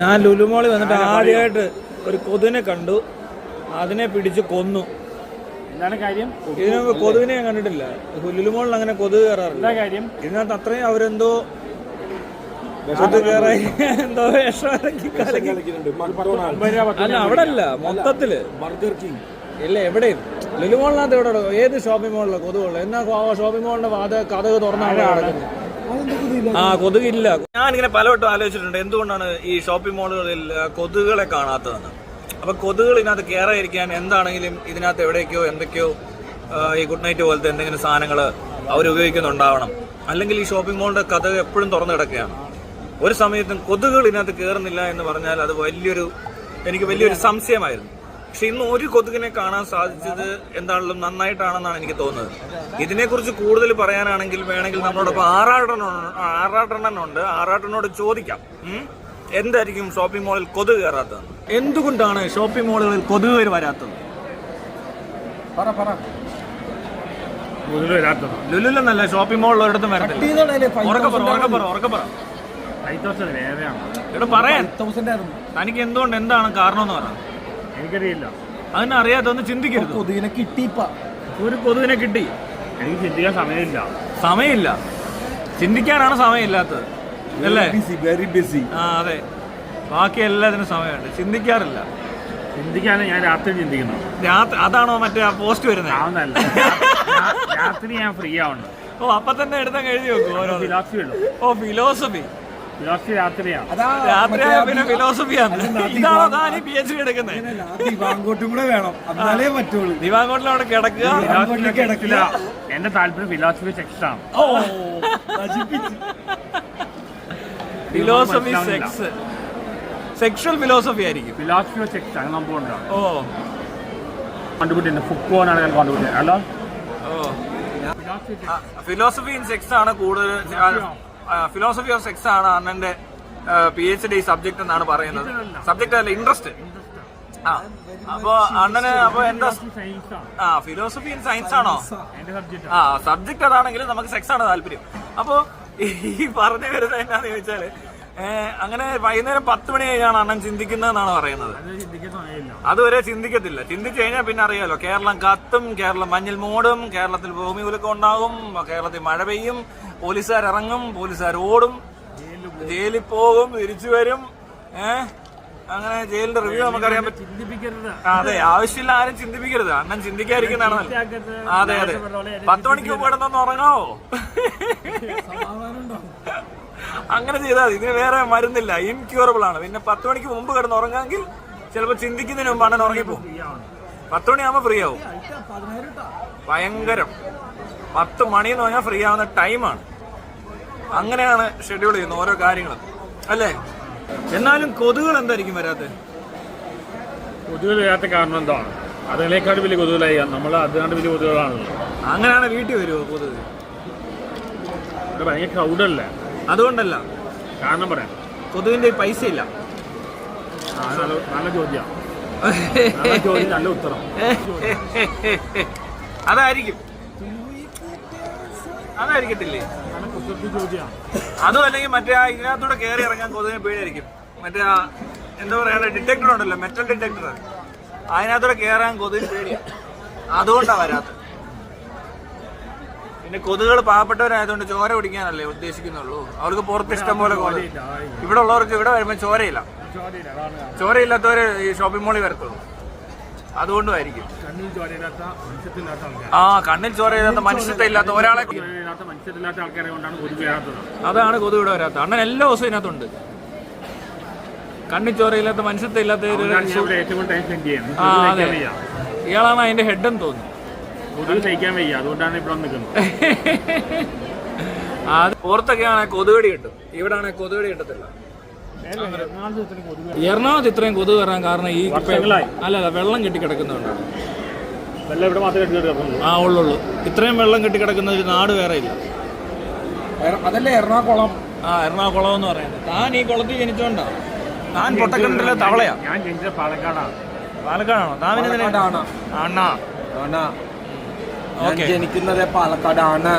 ഞാൻ ലുലുമോളി വന്നിട്ട് ആദ്യമായിട്ട് ഒരു കൊതുവിനെ കണ്ടു. അതിനെ പിടിച്ച് കൊന്നു. എന്താണ് കാര്യം? ഇതിനു മുമ്പ് കൊതുവിനെ ഞാൻ കണ്ടിട്ടില്ല. ലുലുമോളിൽ അങ്ങനെ കൊതുക് കയറാറില്ല. എന്താ കാര്യം? ഇതിനകത്ത് അത്രയും അവരെന്തോ കൊതു കയറായി. എന്തോ വിഷം ഇറക്കി കലക്കി. അല്ല അവിടെ അല്ല മൊത്തത്തിൽ. ബർഗർ കിങ് ഇല്ല എവിടെയും. ലുലുമോളിനകത്ത് എവിടെ ഏത് ഷോപ്പിംഗ് മോളിലോ കൊതുകുള്ള എന്നാ ഷോപ്പിംഗ് മോളിന്റെ വാത കഥക് തുറന്നാണ് കിടക്കുന്നത് ആ കൊതുകില്ല. ഞാൻ ഇങ്ങനെ പലവട്ടം ആലോചിച്ചിട്ടുണ്ട് എന്തുകൊണ്ടാണ് ഈ ഷോപ്പിംഗ് മോളുകളിൽ കൊതുകുകളെ കാണാത്തതെന്ന്. അപ്പൊ കൊതുകുകൾ ഇതിനകത്ത് കയറാതിരിക്കാൻ എന്താണെങ്കിലും ഇതിനകത്ത് എവിടേക്കോ എന്തൊക്കെയോ ഈ ഗുഡ് നൈറ്റ് പോലത്തെ എന്തെങ്കിലും സാധനങ്ങൾ അവർ ഉപയോഗിക്കുന്നുണ്ടാവണം. അല്ലെങ്കിൽ ഈ ഷോപ്പിംഗ് മോളിന്റെ കഥ എപ്പോഴും തുറന്നു കിടക്കുകയാണ്. ഒരു സമയത്തും കൊതുകുകൾ ഇതിനകത്ത് കയറുന്നില്ല എന്ന് പറഞ്ഞാൽ അത് വലിയൊരു എനിക്ക് വലിയൊരു സംശയമായിരുന്നു. പക്ഷെ ഇന്ന് ഒരു കൊതുകിനെ കാണാൻ സാധിച്ചത് എന്താണെങ്കിലും നന്നായിട്ടാണെന്നാണ് എനിക്ക് തോന്നുന്നത്. ഇതിനെക്കുറിച്ച് കൂടുതൽ പറയാനാണെങ്കിൽ വേണമെങ്കിൽ നമ്മളോടൊപ്പം ആറാട്ടൻ ആറാട്ടണ്ണനുണ്ട് ആറാട്ടനോട് ചോദിക്കാം. എന്തായിരിക്കും ഷോപ്പിംഗ് മാളിൽ കൊതുക് കയറാത്തത്? എന്തുകൊണ്ടാണ് ഷോപ്പിംഗ് മാളുകളിൽ കൊതുക് വരാത്തത്? പറ പറ. ലുലുലെന്നല്ല ഷോപ്പിംഗ് മോളിൽ ഒരിടത്തും വരത്തില്ല. പറയാൻ. ആയിരുന്നു. തനിക്ക് എന്തുകൊണ്ട് എന്താണ് കാരണം എന്ന് പറയാം എനിക്കറിയില്ല. അതിനെ അറിയാത്തൊന്ന് ചിന്തിക്കരുത്. കൊതുകിനെ കിട്ടിയിപ്പ. ഒരു കൊതുകിനെ കിട്ടി. എനിക്ക് ചിന്തിക്കാൻ സമയമില്ല. സമയമില്ല. ചിന്തിക്കാനാണ് സമയമില്ലാത്തത്. അല്ലേ? ബിസി വെരി ബിസി ആ അതെ. ബാക്കി എല്ലാത്തിനും സമയമുണ്ട്. ചിന്തിക്കാറില്ല. ചിന്തിക്കാനും ഞാൻ രാത്രി ചിന്തിക്കുന്നു. രാത്രി അതാണോ മറ്റേ ആ പോസ്റ്റ് വരുന്നത് ആവുന്നല്ല രാത്രി ഞാൻ ഫ്രീ ആവുന്നു. ഓ അപ്പൊ തന്നെ എടുത്താൽ എഴുതി വെക്കും ഓരോ ഫിലോസഫി ഉള്ളു. ഓ ഫിലോസഫി ദിവാങ്കോട്ടും കൂടെ വേണം. എന്നാലേ പറ്റുള്ളൂ. കിടക്കുക. കിടക്കില്ല. എന്റെ താല്പര്യം ഫിലോസഫി സെക്സ് ഓ. ഫിലോസഫി സെക്സ് സെക്ഷൽ ഫിലോസഫി ആയിരിക്കും. ഫിലോസഫി സെക്സ് അങ്ങനെ സംഭവമുണ്ടാവും ഓ. കണ്ടുപിട്ടുണ്ട് ഫുക്കോനാണ് ഞാൻ കണ്ടുപിടി അല്ലോ ഓ. ഫിലോസഫി ഇൻ സെക്സ് ആണ് കൂടുതൽ ഫിലോസഫി ഓഫ് സെക്സ് ആണ് അണ്ണന്റെ പി എച്ച് ഡി സബ്ജക്ട് എന്നാണ് പറയുന്നത്. സബ്ജക്ട് അല്ല. ഇൻട്രസ്റ്റ് ആ അപ്പൊ അണ്ണന് അപ്പൊ എന്താ ആ ഫിലോസഫി ഇൻ സയൻസ് ആണോ? ആ സബ്ജക്ട് അതാണെങ്കിലും നമുക്ക് സെക്സ് ആണ് താല്പര്യം. അപ്പൊ ഈ പറഞ്ഞു വരുന്നത് എന്നാന്ന് ചോദിച്ചാൽ അങ്ങനെ വൈകുന്നേരം പത്ത് മണി കഴിഞ്ഞാണ് അണ്ണൻ ചിന്തിക്കുന്നതെന്നാണ് പറയുന്നത്. അതുവരെ ചിന്തിക്കത്തില്ല. ചിന്തിച്ചു കഴിഞ്ഞാൽ പിന്നെ അറിയാലോ കേരളം കത്തും കേരളം മഞ്ഞിൽ മൂടും കേരളത്തിൽ ഭൂമി ഉലക്കം ഉണ്ടാകും കേരളത്തിൽ മഴ പെയ്യും പോലീസുകാർ ഇറങ്ങും പോലീസുകാർ ഓടും ജയിലിൽ പോകും തിരിച്ചു വരും ഏഹ് അങ്ങനെ ജയിലിന്റെ റിവ്യൂ നമുക്കറിയാൻ പറ്റും. അതെ ആവശ്യമില്ല ആരും ചിന്തിപ്പിക്കരുത്. അണ്ണൻ ചിന്തിക്കാതിരിക്കുന്നതാണ് അതെ അതെ. പത്ത് മണിക്ക് പോയിടുന്നോ കിടന്നൊന്ന് ഉറങ്ങാവോ? അങ്ങനെ ചെയ്താൽ മതി. ഇതിന് വേറെ മരുന്നില്ല. ഇൻക്യൂറബിൾ ആണ്. പിന്നെ പത്ത് മണിക്ക് മുമ്പ് കിടന്ന് ഉറങ്ങാമെങ്കിൽ ചിലപ്പോൾ ചിന്തിക്കുന്നതിന് മുമ്പ് അണ്ണൻ ഉറങ്ങിപ്പോകും പത്ത് മണിയാകുമ്പോൾ ഫ്രീ ആവും. ഭയങ്കരം. പത്ത് മണി എന്ന് പറഞ്ഞാൽ ഫ്രീ ആവുന്ന ടൈമാണ് അങ്ങനെയാണ് ഷെഡ്യൂൾ ചെയ്യുന്നത് ഓരോ കാര്യങ്ങളും. അല്ലേ? എന്നാലും കൊതുകൾ എന്തായിരിക്കും വരാത്തത് കൊതുകൾ വരാത്ത കാരണം എന്താണ്? അതിനേക്കാട് വലിയ കൊതുകളായി. നമ്മൾ അതിനാണ്ട് വലിയ കൊതുകളാണല്ലോ അങ്ങനെയാണ് വീട്ടിൽ വരുമോ കൊതുക്? ഭയങ്കര ക്രൗഡല്ലേ അതുകൊണ്ടല്ല. കാരണം പറയാം. കൊതുവിന്റെ പൈസ ഇല്ല നല്ല ചോദ്യം. നല്ല ഉത്തരം. അതായിരിക്കും. അതായിരിക്കത്തില്ലേ? അതും അല്ലെങ്കിൽ മറ്റേ ആ ഇതിനകത്തൂടെ കയറി ഇറങ്ങാൻ കൊതുവിനെ പേടിയായിരിക്കും. മറ്റേ ആ എന്താ പറയാ ഡിറ്റക്ടർ ഉണ്ടല്ലോ മെറ്റൽ ഡിറ്റക്ടർ അതിനകത്തൂടെ കയറാൻ കൊതുകിന് പേടിയാ. അതുകൊണ്ടാ വരാത്തത്. പിന്നെ കൊതുകൾ പാവപ്പെട്ടവരായതുകൊണ്ട് ചോര കുടിക്കാനല്ലേ ഉദ്ദേശിക്കുന്നുള്ളൂ. അവർക്ക് പുറത്ത് ഇഷ്ടം പോലെ ഇവിടെ ഉള്ളവർക്ക് ഇവിടെ വരുമ്പോൾ ചോരയില്ല. ചോരയില്ലാത്തവര് ഈ ഷോപ്പിംഗ് മോളിൽ വരത്തുള്ളൂ. അതുകൊണ്ടുമായിരിക്കും. ആ കണ്ണിൽ ചോരയില്ലാത്ത മനുഷ്യത്വം ഇല്ലാത്ത ഒരാളെ അതാണ് കൊതു ഇവിടെ വരാത്ത അണ്ണൻ എല്ലാ ദിവസവും ഇതിനകത്തുണ്ട്. കണ്ണിൽ ചോരയില്ലാത്ത മനുഷ്യത്വം ഇല്ലാത്ത ആ അതെ. ഇയാളാണ് അതിന്റെ ഹെഡെന്ന് തോന്നുന്നു. കൊതുക് സഹിക്കാൻ വയ്യ. അതുകൊണ്ടാണ് ഇവിടെ നിൽക്കുന്നത്. അത് പുറത്തൊക്കെ ആണെങ്കിൽ കൊതുകടി കിട്ടും. ഇവിടെ ആണെങ്കിൽ കൊതുകടി കിട്ടത്തില്ല. എറണാകുളത്ത് ഇത്രയും കൊതുക് വരാൻ കാരണം ഈ. അല്ല അല്ല വെള്ളം കെട്ടി കിടക്കുന്നതുകൊണ്ടാണ്. വെള്ളം ഇവിടെ മാത്രമേ എടുത്തിട്ട് കിടക്കുള്ളൂ ആ ഉള്ളു ഇത്രയും വെള്ളം കെട്ടി കിടക്കുന്ന ഒരു നാട് വേറെ ഇല്ല. അതല്ലേ എറണാകുളം? ആ എറണാകുളം എന്ന് പറയുന്നത്. താൻ ഈ കുളത്തിൽ ജനിച്ചോണ്ടാ? താൻ പൊട്ടക്കണ്ടിലെ തവളയാ. ഞാൻ ജനിച്ചത് പാലക്കാടാണ്. പാലക്കാടാണോ? താൻ പിന്നെ അണ്ണാ. അണ്ണാ. ഞാൻ ജനിക്കുന്നത് പാലക്കാടാണ്.